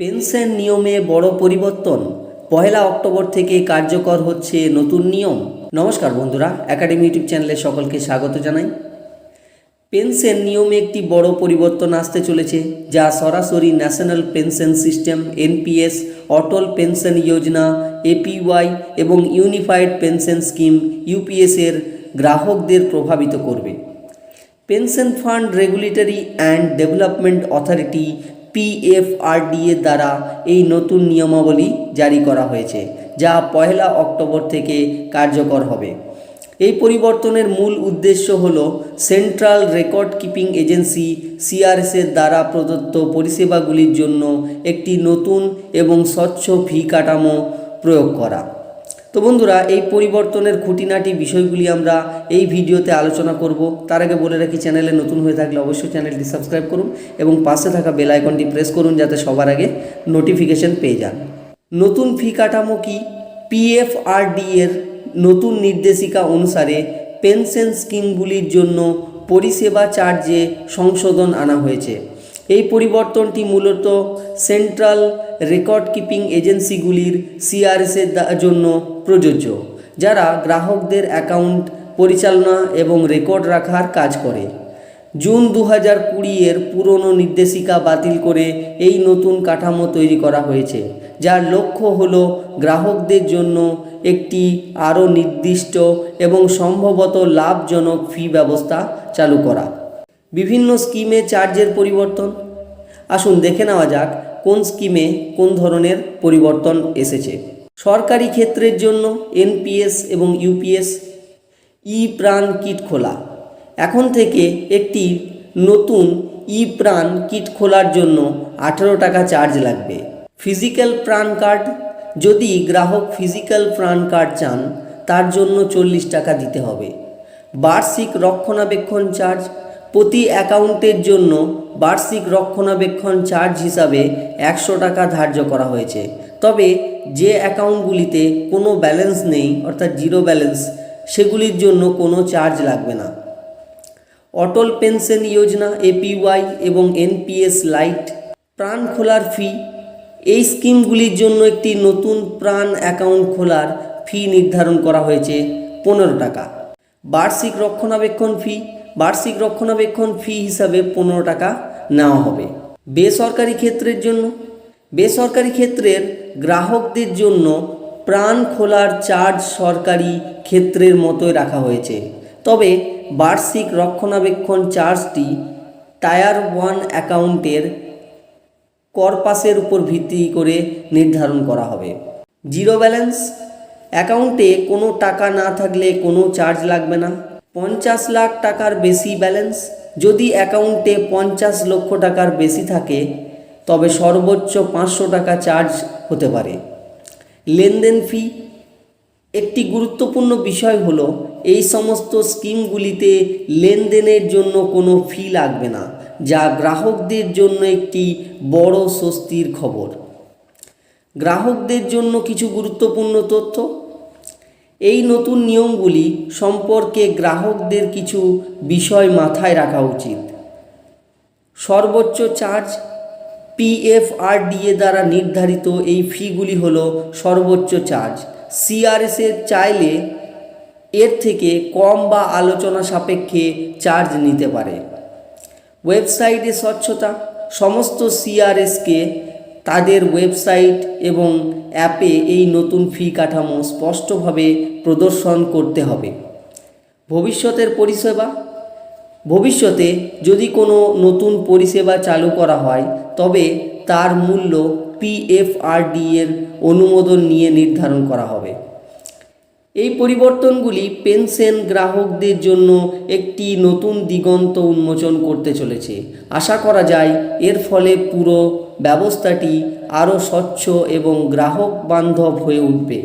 Pension নিয়মে বড় পরিবর্তন। পহেলা অক্টোবর থেকে কার্যকর হচ্ছে নতুন নিয়ম। নমস্কার বন্ধুরা একাডেমি ইউটিউব চ্যানেলে সকলকে স্বাগত জানাই। পেনশন নিয়মে একটি বড় পরিবর্তন আসতে চলেছে, যা সরাসরি national pension system NPS Atal pension যোজনা এপিওয়াই এবং ইউনিফাইড পেনশন স্কিম ইউপিএস এর গ্রাহকদের প্রভাবিত করবে। Pension fund regulatory and development authority PFRDA দ্বারা এই নতুন নিয়মাবলী জারি করা হয়েছে, যা পয়লা অক্টোবর থেকে কার্যকর হবে। এই পরিবর্তনের মূল উদ্দেশ্য হল সেন্ট্রাল রেকর্ড কিপিং এজেন্সি সিআরএসের দ্বারা প্রদত্ত পরিষেবাগুলির জন্য একটি নতুন এবং স্বচ্ছ ফি কাঠামো প্রয়োগ করা। তো বন্ধুরা, এই পরিবর্তনের খুঁটিনাটি বিষয়গুলি আমরা এই ভিডিওতে আলোচনা করব। তার আগে বলে রাখি, চ্যানেলে নতুন হয়ে থাকলে অবশ্যই চ্যানেলটি সাবস্ক্রাইব করুন এবং পাশে থাকা বেল আইকনটি প্রেস করুন যাতে সবার আগে নোটিফিকেশন পেয়ে যান। নতুন ফি কাঠামো কি? পিএফআরডি এর নতুন নির্দেশিকা অনুসারে পেনশন স্কিমগুলির জন্য পরিষেবা চার্জে সংশোধন আনা হয়েছে। এই পরিবর্তনটি মূলত সেন্ট্রাল রেকর্ড কিপিং এজেন্সিগুলির সিআরএসের জন্য প্রযোজ্য, যারা গ্রাহকদের অ্যাকাউন্ট পরিচালনা এবং রেকর্ড রাখার কাজ করে। জুন দু হাজার কুড়ি এর পুরনো নির্দেশিকা বাতিল করে এই নতুন কাঠামো তৈরি করা হয়েছে, যার লক্ষ্য হল গ্রাহকদের জন্য একটি আরও নির্দিষ্ট এবং সম্ভবত লাভজনক ফি ব্যবস্থা চালু করা। বিভিন্ন স্কিমে চার্জের পরিবর্তন। আসুন দেখে নেওয়া যাক কোন স্কিমে কোন ধরনের পরিবর্তন এসেছে। সরকারি ক্ষেত্রের জন্য এনপিএস এবং ইউপিএস ই প্রাণ কিট খোলা। এখন থেকে একটি নতুন ই প্রাণ কিট খোলার জন্য আঠেরো টাকা চার্জ লাগবে। ফিজিক্যাল প্রাণ কার্ড যদি গ্রাহক ফিজিক্যাল প্রাণ কার্ড চান, তার জন্য চল্লিশ টাকা দিতে হবে। বার্ষিক রক্ষণাবেক্ষণ চার্জ প্রতি অ্যাকাউন্টের জন্য বার্ষিক রক্ষণাবেক্ষণ চার্জ হিসাবে একশো টাকা ধার্য করা হয়েছে। তবে যে অ্যাকাউন্টগুলিতে কোনো ব্যালেন্স নেই, অর্থাৎ জিরো ব্যালেন্স, সেগুলির জন্য কোনো চার্জ লাগবে না। অটল পেনশন যোজনা এপিওয়াই এবং এনপিএস লাইট, প্রাণ খোলার ফি, এই স্কিমগুলির জন্য একটি নতুন প্রাণ অ্যাকাউন্ট খোলার ফি নির্ধারণ করা হয়েছে পনেরো টাকা। বার্ষিক রক্ষণাবেক্ষণ ফি বার্ষিক রক্ষণাবেক্ষণ ফি হিসাবে পনেরো টাকা নেওয়া হবে। বেসরকারি ক্ষেত্রের জন্য। বেসরকারি ক্ষেত্রের গ্রাহকদের জন্য প্রাণ খোলার চার্জ সরকারি ক্ষেত্রের মতোই রাখা হয়েছে। তবে বার্ষিক রক্ষণাবেক্ষণ চার্জটি টায়ার ওয়ান অ্যাকাউন্টের করপাসের উপর ভিত্তি করে নির্ধারণ করা হবে। Zero balance. অ্যাকাউন্টে কোনো টাকা না থাকলে কোনো চার্জ লাগবে না। পঞ্চাশ লাখ টাকার বেশি ব্যালেন্স যদি অ্যাকাউন্টে পঞ্চাশ লক্ষ টাকার বেশি থাকে, তবে সর্বোচ্চ পাঁচশো টাকা চার্জ হতে পারে। লেনদেন ফি একটি গুরুত্বপূর্ণ বিষয় হলো, এই সমস্ত স্কিমগুলিতে লেনদেনের জন্য কোনো ফি লাগবে না, যা গ্রাহকদের জন্য একটি বড় স্বস্তির খবর। গ্রাহকদের জন্য কিছু গুরুত্বপূর্ণ তথ্য। এই নতুন নিয়মগুলি সম্পর্কে গ্রাহকদের কিছু বিষয় মাথায় রাখা উচিত। সর্বোচ্চ চার্জ পিএফআরডিএ দ্বারা নির্ধারিত এই ফিগুলি হল সর্বোচ্চ চার্জ। সিআরএসের চাইলে এর থেকে কম বা আলোচনা সাপেক্ষে চার্জ নিতে পারে। ওয়েবসাইটে স্বচ্ছতা, সমস্ত সিআরএসকে তাদের ওয়েবসাইট এবং অ্যাপে এই নতুন ফি কাঠামো স্পষ্টভাবে প্রদর্শন করতে হবে। ভবিষ্যতের পরিষেবা? ভবিষ্যতে যদি কোনো নতুন পরিষেবা চালু করা হয়, তবে তার মূল্য পিএফআরডি এর অনুমোদন নিয়ে নির্ধারণ করা হবে। এই পরিবর্তনগুলি পেনশন গ্রাহকদের জন্য একটি নতুন দিগন্ত উন্মোচন করতে চলেছে। আশা করা যায় এর ফলে পুরো ব্যবস্থাটি আরও স্বচ্ছ এবং গ্রাহক বান্ধব হয়ে উঠবে।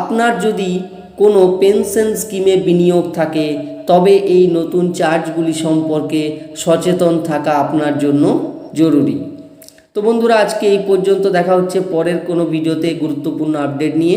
আপনার যদি কোনো পেনশন স্কিমে বিনিয়োগ থাকে, তবে এই নতুন চার্জগুলি সম্পর্কে সচেতন থাকা আপনার জন্য জরুরি। তো বন্ধুরা, আজকে এই পর্যন্ত দেখা হচ্ছে। পরের কোনো ভিডিওতে গুরুত্বপূর্ণ আপডেট নিয়ে।